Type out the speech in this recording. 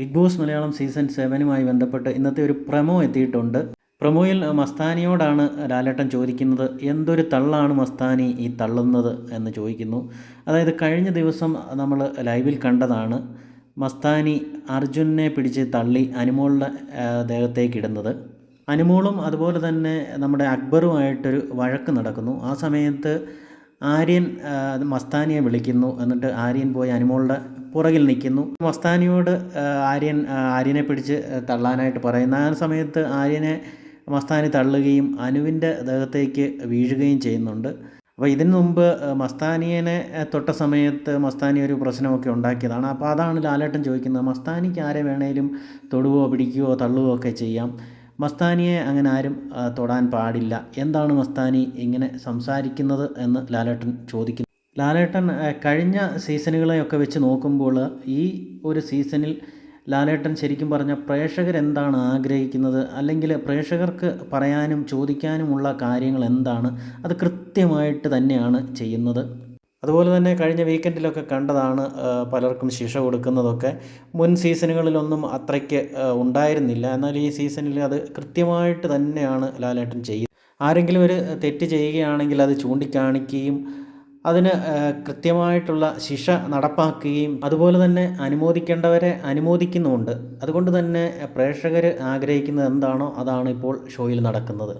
Big Boss Malayalam season സെവനുമായി ബന്ധപ്പെട്ട് ഇന്നത്തെ ഒരു പ്രമോ എത്തിയിട്ടുണ്ട്. പ്രമോയിൽ മസ്താനിയോടാണ് ലാലേട്ടൻ ചോദിക്കുന്നത് എന്തൊരു തള്ളാണ് മസ്താനി ഈ തള്ളുന്നത്? എന്ന് ചോദിക്കുന്നു. അതായത് കഴിഞ്ഞ ദിവസം നമ്മൾ ലൈവിൽ കണ്ടതാണ് മസ്താനി അർജുനെ പിടിച്ച് തള്ളി അനുമോളുടെ ദേഹത്തേക്ക് ഇടുന്നത്. അനുമോളും അതുപോലെ തന്നെ നമ്മുടെ അക്ബറുമായിട്ടൊരു വഴക്ക് നടക്കുന്നു. ആ സമയത്ത് ആര്യൻ മസ്താനിയെ വിളിക്കുന്നു. എന്നിട്ട് ആര്യൻ പോയി അനുമോളുടെ പുറകിൽ നിൽക്കുന്നു. മസ്താനിയോട് ആര്യൻ ആര്യനെ പിടിച്ച് തള്ളാനായിട്ട് പറയുന്ന. ആ സമയത്ത് ആര്യനെ മസ്താനി തള്ളുകയും അനുവിന്റെ ദേഹത്തേക്ക് വീഴുകയും ചെയ്യുന്നുണ്ട്. അപ്പോൾ ഇതിനു മുമ്പ് മസ്താനിയനെ തൊട്ട സമയത്ത് മസ്താനി ഒരു പ്രശ്നമൊക്കെ ഉണ്ടാക്കിയതാണ്. അപ്പോൾ അതാണ് ലാലേട്ടൻ ചോദിക്കുന്നത് മസ്താനിക്ക് ആരെ വേണേലും തൊടുവോ പിടിക്കുകയോ തള്ളുകയോ ഒക്കെ ചെയ്യാം. മസ്താനിയെ അങ്ങനെ ആരും തൊടാൻ പാടില്ല. എന്താണ് മസ്താനി ഇങ്ങനെ സംസാരിക്കുന്നത് എന്ന് ലാലേട്ടൻ ചോദിക്കുന്നു. ലാലേട്ടൻ കഴിഞ്ഞ സീസണുകളെയൊക്കെ വെച്ച് നോക്കുമ്പോൾ ഈ ഒരു സീസണിൽ ലാലേട്ടൻ ശരിക്കും പ്രേക്ഷകർ എന്താണ് ആഗ്രഹിക്കുന്നത്? അല്ലെങ്കിൽ പ്രേക്ഷകർക്ക് പറയാനും ചോദിക്കാനുമുള്ള കാര്യങ്ങൾ എന്താണ്? അത് കൃത്യമായിട്ട് തന്നെയാണ് ചെയ്യുന്നത്. അതുപോലെ തന്നെ കഴിഞ്ഞ വീക്കെൻഡിലൊക്കെ കണ്ടതാണ് പലർക്കും ശിക്ഷ കൊടുക്കുന്നതൊക്കെ. മുൻ സീസണുകളിലൊന്നും അത്രയ്ക്ക് ഉണ്ടായിരുന്നില്ല. എന്നാൽ ഈ സീസണിൽ അത് കൃത്യമായിട്ട് തന്നെയാണ് ലാലേട്ടൻ ചെയ്യുന്നത്. ആരെങ്കിലും ഒരു തെറ്റ് ചെയ്യുകയാണെങ്കിൽ അത് ചൂണ്ടിക്കാണിക്കുകയും അതിന് കൃത്യമായിട്ടുള്ള ശിക്ഷ നടപ്പാക്കുകയും അതുപോലെ തന്നെ അനുമോദിക്കേണ്ടവരെ അനുമോദിക്കുന്നുമുണ്ട്. അതുകൊണ്ട് തന്നെ പ്രേക്ഷകർ ആഗ്രഹിക്കുന്നത് എന്താണോ അതാണ് ഇപ്പോൾ ഷോയിൽ നടക്കുന്നത്.